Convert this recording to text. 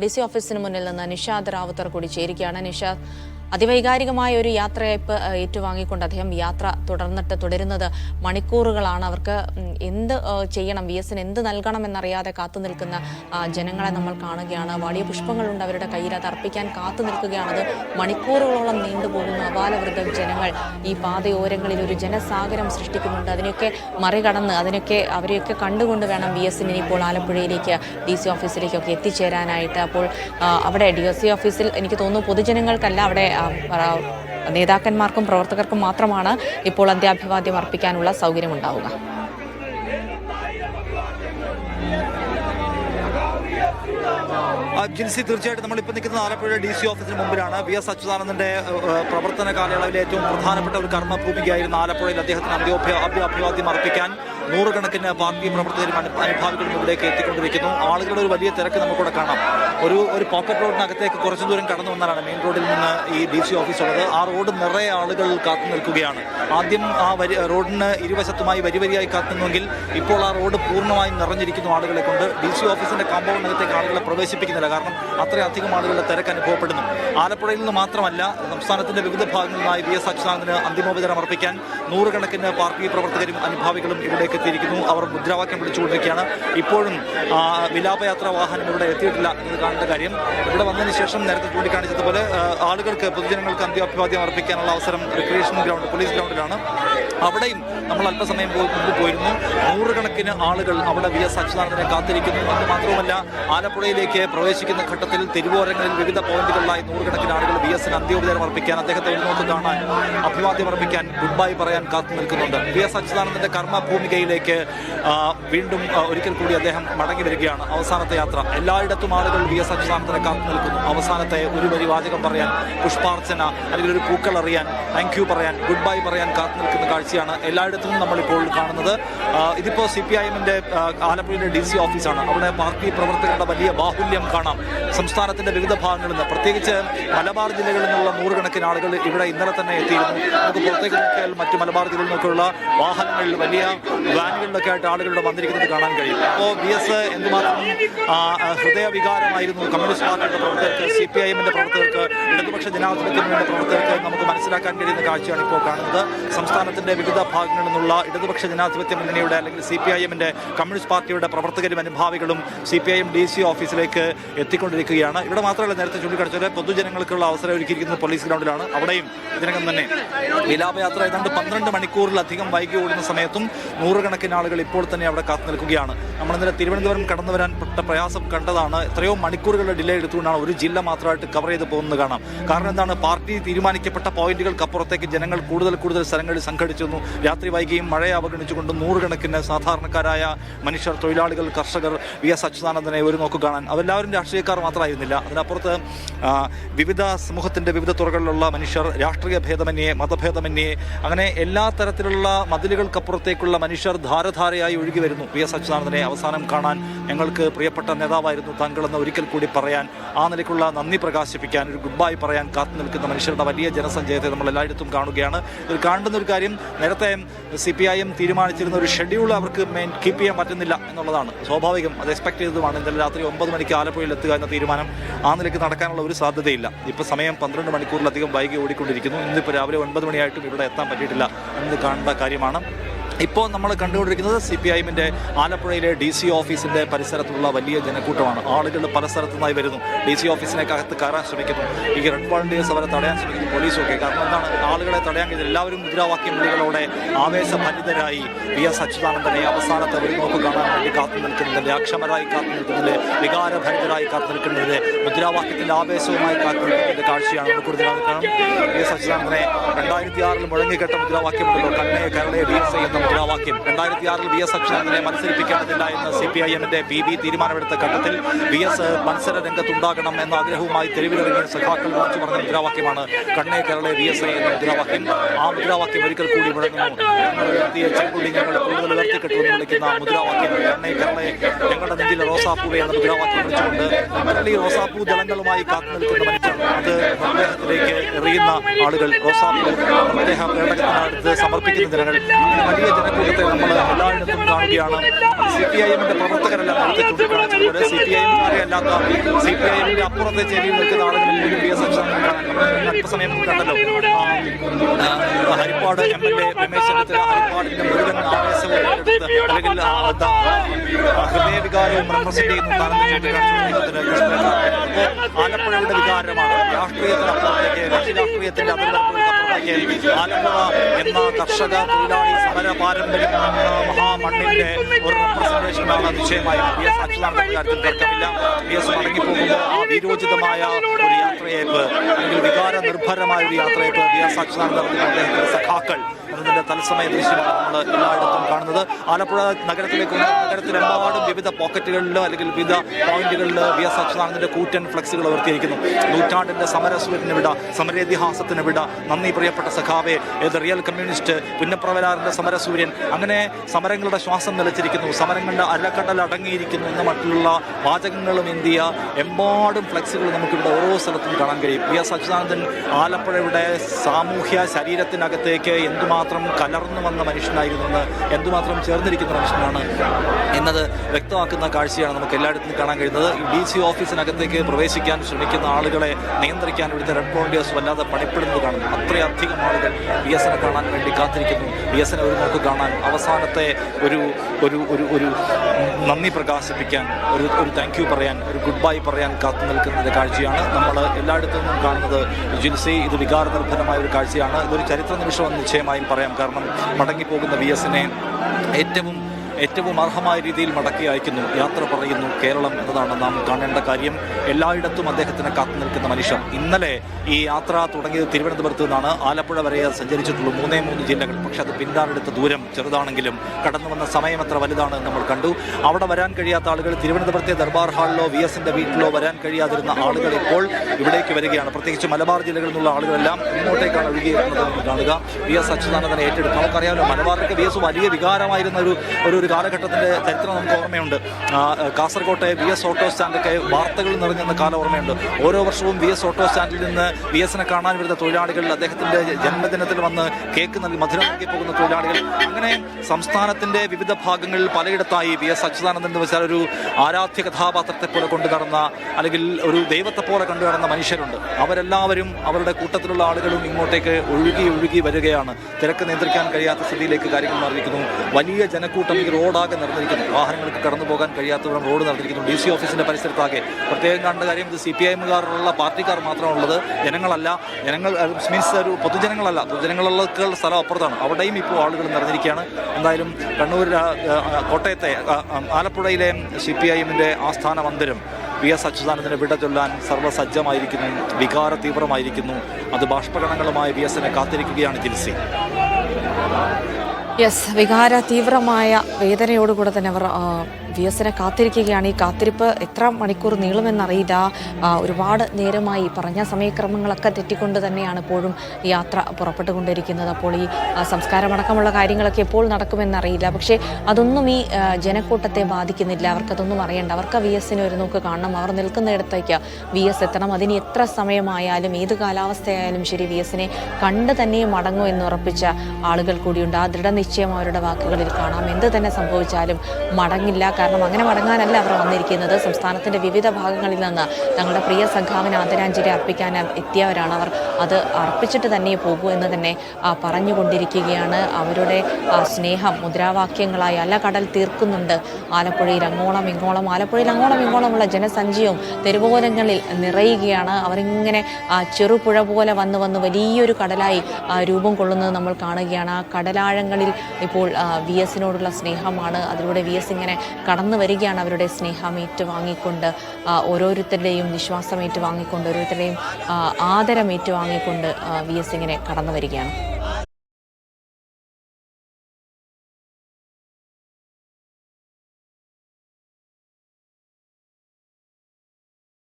D C ഓഫീസിന് മുന്നിൽ നിന്ന് നിഷാദ് റാവുത്തർ കൂടി ചേരുകയാണ്. നിഷാദ് അതിവൈകാരികമായ ഒരു യാത്രയയപ്പ് ഏറ്റുവാങ്ങിക്കൊണ്ട് അദ്ദേഹം യാത്ര തുടർന്നിട്ട് തുടരുന്നത് മണിക്കൂറുകളാണ്. അവർക്ക് എന്ത് ചെയ്യണം? വി എസിന് എന്ത് നൽകണം എന്നറിയാതെ കാത്തു നിൽക്കുന്ന ജനങ്ങളെ നമ്മൾ കാണുകയാണ്. വലിയ പുഷ്പങ്ങളുണ്ട് അവരുടെ കയ്യിൽ. അത് അർപ്പിക്കാൻ കാത്തു നിൽക്കുകയാണത് മണിക്കൂറുകളോളം നീണ്ടുപോകുന്നു അപാലവൃദ്ധ ജനങ്ങൾ ഈ പാതയോരങ്ങളിൽ ഒരു ജനസാഗരം സൃഷ്ടിക്കുന്നുണ്ട്. അതിനെയൊക്കെ മറികടന്ന് അതിനൊക്കെ അവരെയൊക്കെ കണ്ടുകൊണ്ട് വേണം വി എസിന് ഇനിയിപ്പോൾ ആലപ്പുഴയിലേക്ക് ഡി സി ഓഫീസിലേക്കൊക്കെ എത്തിച്ചേരാനായിട്ട്. അപ്പോൾ അവിടെ ഡി എസ് സി ഓഫീസിൽ എനിക്ക് തോന്നുന്നു പൊതുജനങ്ങൾക്കല്ല അവിടെ നേതാക്കന്മാർക്കും പ്രവർത്തകർക്കും മാത്രമാണ് ഇപ്പോൾ അന്ത്യാഭിവാദ്യം അർപ്പിക്കാനുള്ള സൗകര്യമുണ്ടാവുക. ജിൻസി തീർച്ചയായിട്ടും നമ്മളിപ്പോൾ നിൽക്കുന്നത് ആലപ്പുഴ ഡി സി ഓഫീസിന് മുമ്പിലാണ്. വി എസ് അച്യുതാനന്ദന്റെ പ്രവർത്തന കാലയളവിലെ ഏറ്റവും പ്രധാനപ്പെട്ട ഒരു കർമ്മഭൂമികയായിരുന്ന ആലപ്പുഴയിൽ അദ്ദേഹത്തിന് അന്ത്യോഭ്യ അഭിവാദ്യം അർപ്പിക്കാൻ. നൂറുകണക്കിന് പാർട്ടി പ്രവർത്തകരും അനു- അനുഭാവികളും ഇവിടേക്ക് എത്തിക്കൊണ്ടിരിക്കുന്നു. ആളുകളുടെ ഒരു വലിയ തിരക്ക് നമുക്കിവിടെ കാണാം. ഒരു ഒരു പോക്കറ്റ് റോഡിനകത്തേക്ക് കുറച്ചു ദൂരം കടന്നു വന്നാലാണ് മെയിൻ റോഡിൽ നിന്ന് ഈ ഡി സി ഓഫീസ് ഉള്ളത്. ആ റോഡ് നിറയെ ആളുകൾ കാത്തു നിൽക്കുകയാണ്. ആദ്യം ആ വരി റോഡിന് ഇരുവശത്തുമായി വരി വരിയായി കാത്തുന്നുവെങ്കിൽ ഇപ്പോൾ ആ റോഡ് പൂർണമായും നിറഞ്ഞിരിക്കുന്നു ആളുകളെ കൊണ്ട്. ഡി സി ഓഫീസിന്റെ കോമ്പൗണ്ടിനകത്തേക്ക് ആളുകളെ പ്രവേശിപ്പിക്കുന്നില്ല. കാരണം അത്രയധികം ആളുകളുടെ തിരക്ക് അനുഭവപ്പെടുന്നു. ആലപ്പുഴയിൽ നിന്ന് മാത്രമല്ല സംസ്ഥാനത്തിന്റെ വിവിധ ഭാഗങ്ങളിൽ നിന്നായി വി എസ് അച്യുതാനന്ദന് അന്തിമോപചാരം അർപ്പിക്കാൻ നൂറുകണക്കിന് പാർട്ടി പ്രവർത്തകരും അനുഭാവികളും ഇവിടേക്ക് എത്തിയിരിക്കുന്നു അവർ മുദ്രാവാക്യം വിളിച്ചുകൊണ്ടിരിക്കുകയാണ് ഇപ്പോഴും വിലാപയാത്ര വാഹനം ഇവിടെ എത്തിയിട്ടില്ല എന്നത് കാണേണ്ട കാര്യം. ഇവിടെ വന്നതിന് ശേഷം നേരത്തെ ചൂണ്ടിക്കാണിച്ചതുപോലെ ആളുകൾക്ക് പൊതുജനങ്ങൾക്ക് അന്ത്യാഭിവാദ്യം അർപ്പിക്കാനുള്ള അവസരം റിക്രിയേഷൻ ഗ്രൗണ്ട് പോലീസ് ഗ്രൗണ്ടിലാണ് അവിടെയും നമ്മൾ അല്പസമയം മുമ്പ് പോയിരുന്നു. നൂറുകണക്കിന് ആളുകൾ അവിടെ വി എസ് അച്യുതാനന്ദനെ കാത്തിരിക്കുന്നു. അത് മാത്രവുമല്ല ആലപ്പുഴയിലേക്ക് പ്രവേശിക്കുന്ന ഘട്ടത്തിൽ തിരുവോരങ്ങളിൽ വിവിധ പോയിന്റുകളിലായി നൂറുകണക്കിന് ആളുകൾ വി എസിന് അന്ത്യോപചാരം അർപ്പിക്കാൻ അദ്ദേഹത്തെ ഒരു നോക്ക് കാണാൻ അഭിവാദ്യം അർപ്പിക്കാൻ ഗുഡ് ബൈ പറയാൻ കാത്തു നിൽക്കുന്നുണ്ട്. വി എസ് അച്യുതാനന്ദന്റെ കർമ്മഭൂമികയിലേക്ക് ആ, വീണ്ടും ഒരിക്കൽ കൂടി അദ്ദേഹം മടങ്ങി വരികയാണ്. അവസാനത്തെ യാത്ര. എല്ലായിടത്തും ആളുകൾ വി എസ് അച്യുതാനന്ദനെ കാത്തു നിൽക്കുന്നു. അവസാനത്തെ ഒരു വരി വാചകം പറയാൻ പുഷ്പാർച്ചന അല്ലെങ്കിൽ ഒരു പൂക്കൾ അറിയാൻ താങ്ക് യു പറയാൻ ഗുഡ് ബൈ പറയാൻ കാത്തു നിൽക്കുന്ന കാഴ്ചയാണ് എല്ലായിടത്തും നമ്മളിപ്പോൾ കാണുന്നത്. ഇതിപ്പോൾ സി പി ഐ എമ്മിന്റെ ആലപ്പുഴയിലെ ഡി സി ഓഫീസാണ്. അവിടെ പാർട്ടി പ്രവർത്തകരുടെ വലിയ ബാഹുല്യം കാണാം. സംസ്ഥാനത്തിന്റെ വിവിധ ഭാഗങ്ങളിൽ നിന്ന് പ്രത്യേകിച്ച് മലബാർ ജില്ലകളിൽ നിന്നുള്ള നൂറുകണക്കിന് ആളുകൾ ഇവിടെ ഇന്നലെ തന്നെ എത്തിയിരുന്നു. നമുക്ക് പുറത്തേക്ക് നോക്കിയാൽ മറ്റ് മലബാർ ജില്ലയിൽ നിന്നൊക്കെയുള്ള വാഹനങ്ങളിൽ വലിയ വാനുകളിലൊക്കെ ആയിട്ട് ആളുകളുടെ വന്നിരിക്കുന്നത് കാണാൻ കഴിയും. അപ്പോൾ ബി എസ് എന്തുമാത്രം ഹൃദയവികാരമായിരുന്നു കമ്മ്യൂണിസ്റ്റ് പാർട്ടിയുടെ പ്രവർത്തകർക്ക് സി പി ഐ എമ്മിന്റെ പ്രവർത്തകർക്ക് ഇടതുപക്ഷ ജനാധിപത്യ മുന്നണിയുടെ പ്രവർത്തകർക്ക് നമുക്ക് മനസ്സിലാക്കാൻ കഴിയുന്ന കാഴ്ചയാണ് ഇപ്പോൾ കാണുന്നത്. സംസ്ഥാനത്തിന്റെ വിവിധ ഭാഗങ്ങളിൽ നിന്നുള്ള ഇടതുപക്ഷ ജനാധിപത്യ മുന്നണിയുടെ അല്ലെങ്കിൽ സി പി ഐ എമ്മിന്റെ കമ്മ്യൂണിസ്റ്റ് പാർട്ടിയുടെ പ്രവർത്തകരും അനുഭാവികളും C P I M D C ഓഫീസിലേക്ക് എത്തിക്കൊണ്ടിരിക്കുകയാണ്. ഇവിടെ മാത്രമല്ല നേരത്തെ ചൂണ്ടിക്കാണിച്ചത് പൊതുജനങ്ങൾക്കുള്ള അവസരം ഒരുക്കിയിരിക്കുന്നത് പോലീസ് ഗ്രൗണ്ടിലാണ്. അവിടെയും ഇതിനകം തന്നെ വിലാപയാത്ര ഏതാണ്ട് പന്ത്രണ്ട് മണിക്കൂറിലധികം വൈകി ഓടുന്ന സമയത്തും നൂറുകണക്കിന് ആളുകൾ ഇപ്പോൾ തന്നെ അവിടെ കാത്തു നിൽക്കുകയാണ്. നമ്മൾ ഇന്നലെ തിരുവനന്തപുരം കടന്നു വരാൻ പ്രയാസം കണ്ടതാണ്. എത്രയോ മണിക്കൂറുകളുടെ ഡിലേ എടുത്തുകൊണ്ടാണ് ഒരു ജില്ല മാത്രമായിട്ട് കവർ ചെയ്ത് പോകുന്നത് കാണാം. കാരണം എന്താണ്? പാർട്ടി തീരുമാനിക്കപ്പെട്ട പോയിന്റുകൾക്കപ്പുറത്തേക്ക് ജനങ്ങൾ കൂടുതൽ കൂടുതൽ സ്ഥലങ്ങളിൽ സംഘടിച്ചു രാത്രി വൈകിയും മഴയെ അവഗണിച്ചുകൊണ്ട് നൂറുകണക്കിന് സാധാരണക്കാരായ മനുഷ്യർ തൊഴിലാളികൾ കർഷകർ വി എസ് അച്യുതാനന്ദനെ ഒരു നോക്ക് കാണാൻ. അവരെല്ലാവരും രാഷ്ട്രീയക്കാർ മാത്രമായിരുന്നില്ല. അതിനപ്പുറത്ത് വിവിധ സമൂഹത്തിന്റെ വിവിധ തുറകളിലുള്ള മനുഷ്യർ രാഷ്ട്രീയ ഭേദമന്യേ മതഭേദമന്യേ അങ്ങനെ എല്ലാ തരത്തിലുള്ള മതിലുകൾക്കപ്പുറത്തേക്കുള്ള മനുഷ്യർ ധാരധാരയായി ഒഴുകി വരുന്നു. വി എസ് അച്യുതാനന്ദനെ അവസാനം കാണാൻ ഞങ്ങൾക്ക് പ്രിയപ്പെട്ട നേതാവായിരുന്നു താങ്കളെന്ന് ഒരിക്കൽ കൂടി പറയാൻ ആ നിലയ്ക്കുള്ള നന്ദി പ്രകാശിപ്പിക്കാൻ ഒരു ഗുഡ് ബൈ പറയാൻ കാത്തു നിൽക്കുന്ന മനുഷ്യരുടെ വലിയ ജനസഞ്ചയത്തെ നമ്മൾ എല്ലായിടത്തും കാണുകയാണ്. ഇതിൽ കാണുന്ന ഒരു കാര്യം നേരത്തെ സി പി ഐ എം തീരുമാനിച്ചിരുന്ന ഒരു ഷെഡ്യൂൾ അവർക്ക് മെയിൻ കീപ്പ് ചെയ്യാൻ പറ്റുന്നില്ല എന്നുള്ളതാണ്. സ്വാഭാവികം അത് എക്സ്പെക്ട് ചെയ്തതുമാണ്. ഇന്നലെ രാത്രി ഒമ്പത് മണിക്ക് ആലപ്പുഴയിൽ എത്തുക എന്ന തീരുമാനം ആ നിലയ്ക്ക് നടക്കാനുള്ള ഒരു സാധ്യതയില്ല. ഇപ്പോൾ സമയം പന്ത്രണ്ട് മണിക്കൂറിലധികം വൈകി ഓടിക്കൊണ്ടിരിക്കുന്നു. ഇന്നിപ്പോൾ രാവിലെ ഒൻപത് മണിയായിട്ടും ഇവിടെ എത്താൻ പറ്റിയിട്ടില്ല എന്ന് കാണേണ്ട കാര്യമാണ്. ഇപ്പോൾ നമ്മൾ കണ്ടുകൊണ്ടിരിക്കുന്നത് സി പി ഐഎമ്മിന്റെ ആലപ്പുഴയിലെ ഡി സി ഓഫീസിന്റെ പരിസരത്തുള്ള വലിയ ജനക്കൂട്ടമാണ്. ആളുകൾ പല സ്ഥലത്തു നിന്നായി വരുന്നു. ഡി സി ഓഫീസിനകത്ത് കയറാൻ ശ്രമിക്കുന്നു. ഈ റെഡ് വോളണ്ടിയേഴ്സ് അവരെ തടയാൻ ശ്രമിക്കുന്നു പോലീസൊക്കെ കാരണം എന്താണ്? ആളുകളെ തടയാൻ കഴിഞ്ഞത് എല്ലാവരും മുദ്രാവാക്യം വിളികളോടെ ആവേശഭരിതരായി വി എസ് അച്യുതാനന്ദനെ അവസാനത്തെ ഒരു നോക്ക് കാണാൻ വേണ്ടി കാത്തു നിൽക്കുന്നതിന്റെ അക്ഷമരായി കാത്തു നിൽക്കുന്നതിന്റെ വികാരഭരിതരായി കാത്തു നിൽക്കുന്നതിന്റെ മുദ്രാവാക്യത്തിന്റെ ആവേശവുമായി കാത്തു നിൽക്കുന്നതിന്റെ കാഴ്ചയാണ് നമുക്ക് കൂടുതൽ കാണാം വി എസ് അച്യുതാനന്ദനെ രണ്ടായിരത്തി ആറിൽ മുഴങ്ങിക്കെട്ട മുദ്രാവാക്യമുണ്ടല്ലോ. കണ്ണേ കരളെ വി എസ് എന്ന മുദ്രാവാക്യം രണ്ടായിരത്തി ആറിൽ വി എസ് അക്ഷരനെ മത്സരിപ്പിക്കേണ്ടതില്ല എന്ന് സി പി ഐ എമ്മിന്റെ ബി ബി തീരുമാനമെടുത്ത ഘട്ടത്തിൽ വി എസ് മത്സര രംഗത്തുണ്ടാകണം എന്ന ആഗ്രഹവുമായി തെരുവിലിറങ്ങിയ സഖാക്കൾ വിളിച്ചു പറഞ്ഞ മുദ്രാവാക്യമാണ് കണ്ണേ കേരളെ വി എസ് ഐ എന്ന മുദ്രാവാക്യം. ആ മുദ്രാവാക്യം ഒരിക്കൽ കൂടി മുഴങ്ങുന്നു കൂടുതൽ ഉയർത്തിക്കെട്ടുമെന്ന് വിളിക്കുന്ന മുദ്രാവാക്യം കണ്ണേ കേരളെ ഞങ്ങളുടെ നെഞ്ചിലെ റോസാപ്പൂവെ എന്ന മുദ്രാവാക്യം വിളിച്ചുകൊണ്ട് ഈ റോസാപ്പൂ ജലങ്ങളുമായി കാത്തു നിൽക്കുന്ന അത് മൃതദേഹത്തിലേക്ക് എറിയുന്ന ആളുകൾ അദ്ദേഹം മൃതദേഹ സമർപ്പിക്കുന്ന ജനങ്ങൾ. വലിയ ജനക്കൂട്ടത്തെ നമ്മൾ എല്ലായിടത്തും കാണുകയാണ്. സി പി ഐ എമ്മിന്റെ പ്രവർത്തകരെല്ലാം നേരത്തെ ചൂണ്ടിക്കാണിച്ചത് സി പി ഐ എം അല്ലാത്ത സി പി ഐ എമ്മിന്റെ അപ്പുറത്തെ ചേരിയിൽ നിൽക്കുന്ന ആളുകളിൽ പോലും എസ് നമ്മൾ അല്പസമയം കണ്ടല്ലോ. Haripad M L A Ramesh Chennithala ഹരിപ്പാടിന്റെ മുഴുവൻ ആവേശവും അല്ലെങ്കിൽ ഹൃദയവികാരവും റെപ്രസെന്റ് ചെയ്യുന്ന ആലപ്പുഴയുടെ വികാരമാണ്. രാഷ്ട്രീയത്തിനപ്പുറത്തേക്ക് കക്ഷി രാഷ്ട്രീയത്തിന്റെ അതിർവരപ്പുകൾക്കപ്പുറത്തേക്ക് ആലപ്പുഴ എന്ന കർഷക തൊഴിലാളി സമര പാരമ്പര്യം മഹാമണ്ണിന്റെ ഒരു റെപ്രസെന്റേഷനാണ് നിശ്ചയമായും പി എസ് അച്യുതാനന്ദന്റെ കാര്യത്തിൽ തർക്കമില്ല പി എസ് മടങ്ങിപ്പോകുമ്പോൾ ആ വീരോചിതമായ ഒരു യാത്രയേപ്പ് അല്ലെങ്കിൽ വികാര നിർഭരമായ ഒരു യാത്രയേപ്പ് പി എസ് അദ്ദേഹത്തിന്റെ സഖാക്കൾ എന്നതിന്റെ തത്സമയ ദൃശ്യമാണ് എല്ലായിടത്തും കാണുന്നത്. ആലപ്പുഴ നഗരത്തിലേക്ക് നഗരത്തിലെമ്പാടും വിവിധ പോക്കറ്റുകളിൽ അല്ലെങ്കിൽ വിവിധ പോയിന്റുകളിൽ വി എസ് അച്യുതാനന്ദന്റെ കൂറ്റൻ ഫ്ലക്സുകൾ ഉയർത്തിയിരിക്കുന്നു. നൂറ്റാണ്ടിന്റെ സമരസൂര്യന് വിട സമരേതിഹാസത്തിന് വിട. നന്ദി പ്രിയപ്പെട്ട സഖാവെ ഏത് റിയൽ കമ്മ്യൂണിസ്റ്റ് പുന്നപ്രവലാറിന്റെ സമരസൂര്യൻ. അങ്ങനെ സമരങ്ങളുടെ ശ്വാസം നിലച്ചിരിക്കുന്നു. സമരങ്ങളുടെ അരക്കടൽ അടങ്ങിയിരിക്കുന്നു എന്ന മറ്റുള്ള വാചകങ്ങളും ഇന്ത്യ എമ്പാടും ഫ്ലെക്സുകൾ നമുക്കിവിടെ ഓരോ സ്ഥലത്തും കാണാൻ കഴിയും. വി എസ് അച്യുതാനന്ദൻ ആലപ്പുഴയുടെ സാമൂഹ്യ ശരീരത്തിനകത്തേക്ക് എന്തുമാത്രം കലർന്നു വന്ന മനുഷ്യനായിരുന്നു എന്ന് എന്തുമാത്രം ചേർന്നിരിക്കുന്ന മനുഷ്യനാണ് എന്നത് വ്യക്തമാക്കുന്ന കാഴ്ചയാണ് നമുക്ക് എല്ലായിടത്തും കാണാൻ കഴിയുന്നത്. ഡി സി ഓഫീസിനകത്തേക്ക് പ്രവേശിക്കാൻ ശ്രമിക്കുന്ന ആളുകളെ നിയന്ത്രിക്കാൻ ഇവിടുത്തെ റെഡ് വോളണ്ടിയേഴ്സ് വല്ലാതെ പണിപ്പെടുന്നത് കാണുന്നു. അത്രയധികം ആളുകൾ ബി എസ് എനെ കാണാൻ വേണ്ടി കാത്തിരിക്കുന്നു. ബി എസ് എനെ ഒരു നോക്ക് കാണാൻ അവസാനത്തെ ഒരു ഒരു ഒരു ഒരു നന്ദി പ്രകാശിപ്പിക്കാൻ ഒരു ഒരു താങ്ക് യു പറയാൻ ഒരു ഗുഡ് ബൈ പറയാൻ കാത്തു നിൽക്കുന്നതിന്റെ കാഴ്ചയാണ് നമ്മൾ എല്ലായിടത്തു നിന്നും കാണുന്നത്. ജിൽസി ഇത് വികാര നിർഭരമായ ഒരു കാഴ്ചയാണ്. ഇതൊരു ചരിത്ര നിമിഷം നിശ്ചയമായും പറയാം. കാരണം മടങ്ങിപ്പോകുന്ന വി എസിനെ ഏറ്റവും ഏറ്റവും അർഹമായ രീതിയിൽ മടക്കി അയക്കുന്നു. യാത്ര പറയുന്നു കേരളം എന്നതാണ് നാം കാണേണ്ട കാര്യം. എല്ലായിടത്തും അദ്ദേഹത്തിന് കാത്തു നിൽക്കുന്ന മനുഷ്യർ ഇന്നലെ ഈ യാത്ര തുടങ്ങിയത് തിരുവനന്തപുരത്ത് നിന്നാണ്. ആലപ്പുഴ വരെ സഞ്ചരിച്ചിട്ടുള്ള മൂന്നേ മൂന്ന് ജില്ലകൾ. പക്ഷേ അത് പിന്താടെടുത്ത ദൂരം ചെറുതാണെങ്കിലും കടന്നു വന്ന സമയം എത്ര വലുതാണ് നമ്മൾ കണ്ടു. അവിടെ വരാൻ കഴിയാത്ത ആളുകൾ തിരുവനന്തപുരത്തെ ദർബാർ ഹാളിലോ വി എസിന്റെ വീട്ടിലോ വരാൻ കഴിയാതിരുന്ന ആളുകൾ ഇപ്പോൾ ഇവിടേക്ക് വരികയാണ്. പ്രത്യേകിച്ച് മലബാർ ജില്ലകളിൽ നിന്നുള്ള ആളുകളെല്ലാം ഇങ്ങോട്ടേക്കാണ് ഒഴുകിയിരുന്നത് കാണുക. വി എസ് അച്യുതാനന്ദനെ ഏറ്റെടുക്കും നമുക്കറിയാമല്ലോ മലബാറിലേക്ക് വി എസ് വലിയ വികാരമായിരുന്ന ഒരു ഒരു ഒരു കാലഘട്ടത്തിന്റെ ചരിത്രം നമുക്ക് ഓർമ്മയുണ്ട്. കാസർകോട്ടെ വി എസ് ഓട്ടോ സ്റ്റാൻഡൊക്കെ വാർത്തകൾ നിറഞ്ഞെന്ന കാലം ഓർമ്മയുണ്ട്. ഓരോ വർഷവും വി എസ് ഓട്ടോ സ്റ്റാൻഡിൽ നിന്ന് വി എസിനെ കാണാൻ വരുന്ന തൊഴിലാളികൾ അദ്ദേഹത്തിന്റെ ജന്മദിനത്തിൽ വന്ന് കേക്ക് നൽകി മധുരം നൽകി പോകുന്ന തൊഴിലാളികൾ. അങ്ങനെ സംസ്ഥാനത്തിന്റെ വിവിധ ഭാഗങ്ങളിൽ പലയിടത്തായി വി എസ് അച്യുതാനന്ദൻ എന്ന് വെച്ചാൽ ഒരു ആരാധ്യ കഥാപാത്രത്തെ പോലെ കൊണ്ടു നടന്ന അല്ലെങ്കിൽ ഒരു ദൈവത്തെ പോലെ കണ്ടു നടന്ന മനുഷ്യരുണ്ട്. അവരെല്ലാവരും അവരുടെ കൂട്ടത്തിലുള്ള ആളുകളും ഇങ്ങോട്ടേക്ക് ഒഴുകി ഒഴുകി വരികയാണ്. തിരക്ക് നിയന്ത്രിക്കാൻ കഴിയാത്ത സ്ഥിതിയിലേക്ക് കാര്യങ്ങൾ മാറിയിരിക്കുന്നു. വലിയ ജനക്കൂട്ടം റോഡാകെ നിറഞ്ഞിരിക്കുന്നു വാഹനങ്ങൾക്ക് കടന്നു പോകാൻ കഴിയാത്തവരും റോഡ് നടന്നിരിക്കുന്നു. ഡി സി ഓഫീസിന്റെ പരിസരത്താകെ. പ്രത്യേകം കണ്ട കാര്യം ഇത് സി പി ഐ എമ്മുകാരുള്ള പാർട്ടിക്കാർ മാത്രമുള്ളത് ജനങ്ങളല്ല. ജനങ്ങൾ മീൻസ് ഒരു പൊതുജനങ്ങളല്ല. പൊതുജനങ്ങളുള്ള സ്ഥലം അപ്പുറത്താണ്. അവിടെയും ഇപ്പോൾ ആളുകൾ നിറഞ്ഞിരിക്കുകയാണ് എന്തായാലും കണ്ണൂർ കോട്ടയത്തെ ആലപ്പുഴയിലെ സി പി ഐ എമ്മിന്റെ ആസ്ഥാന മന്ദിരം വി എസ് അച്യുതാനന്ദനെ വിട ചൊല്ലാൻ സർവസജ്ജമായിരിക്കുന്നു. വികാര തീവ്രമായിരിക്കുന്നു. അത് ബാഷ്പകണങ്ങളുമായി വി എസിനെ കാത്തിരിക്കുകയാണ് ജിൽസി യെസ് വികാര തീവ്രമായ വേദനയോടുകൂടെ തന്നെ അവർ വി എസിനെ കാത്തിരിക്കുകയാണ്. ഈ കാത്തിരിപ്പ് എത്ര മണിക്കൂർ നീളുമെന്നറിയില്ല. ഒരുപാട് നേരമായി പറഞ്ഞ സമയക്രമങ്ങളൊക്കെ തെറ്റിക്കൊണ്ട് തന്നെയാണ് ഇപ്പോഴും യാത്ര പുറപ്പെട്ടുകൊണ്ടിരിക്കുന്നത്. അപ്പോൾ ഈ സംസ്കാരമടക്കമുള്ള കാര്യങ്ങളൊക്കെ എപ്പോൾ നടക്കുമെന്നറിയില്ല. പക്ഷേ അതൊന്നും ഈ ജനക്കൂട്ടത്തെ ബാധിക്കുന്നില്ല. അവർക്കതൊന്നും അറിയണ്ട. അവർക്ക് വി എസിനെ ഒരു നോക്ക് കാണണം. അവർ നിൽക്കുന്നിടത്തേക്ക് വി എസ് എത്തണം. അതിന് എത്ര സമയമായാലും ഏത് കാലാവസ്ഥയായാലും ശരി വി എസിനെ കണ്ട് തന്നെ മടങ്ങൂ എന്ന് ഉറപ്പിച്ച ആളുകൾ കൂടിയുണ്ട്. ആ ദൃഢനിശ്ചയം അവരുടെ വാക്കുകളിൽ കാണാം. എന്ത് തന്നെ സംഭവിച്ചാലും മടങ്ങില്ല. കാരണം അങ്ങനെ മടങ്ങാനല്ല അവർ വന്നിരിക്കുന്നത്. സംസ്ഥാനത്തിന്റെ വിവിധ ഭാഗങ്ങളിൽ നിന്ന് തങ്ങളുടെ പ്രിയ സംഘാവിന് ആദരാഞ്ജലി അർപ്പിക്കാൻ എത്തിയവരാണ് അവർ. അത് അർപ്പിച്ചിട്ട് തന്നെ പോകൂ എന്ന് തന്നെ പറഞ്ഞുകൊണ്ടിരിക്കുകയാണ്. അവരുടെ സ്നേഹം മുദ്രാവാക്യങ്ങളായി അല്ല കടൽ തീർക്കുന്നുണ്ട്. ആലപ്പുഴയിൽ അങ്ങോളം ഇങ്ങോളം ആലപ്പുഴയിൽ അങ്ങോളം ഇങ്ങോളമുള്ള ജനസഞ്ചയവും തെരുവോരങ്ങളിൽ നിറയുകയാണ്. അവരിങ്ങനെ ചെറുപുഴ പോലെ വന്ന് വന്ന് വലിയൊരു കടലായി രൂപം കൊള്ളുന്നത് നമ്മൾ കാണുകയാണ്. ആ കടലാഴങ്ങളിൽ ഇപ്പോൾ വി എസിനോടുള്ള സ്നേഹമാണ്. അതിലൂടെ വി എസ് ഇങ്ങനെ കടന്നു വരികയാണ് അവരുടെ സ്നേഹം ഏറ്റുവാങ്ങിക്കൊണ്ട് ഓരോരുത്തരുടെയും വിശ്വാസം ഏറ്റുവാങ്ങിക്കൊണ്ട് ഓരോരുത്തരുടെയും ആദരം ഏറ്റുവാങ്ങിക്കൊണ്ട് വി എസ് ഇങ്ങനെ കടന്നു വരികയാണ്.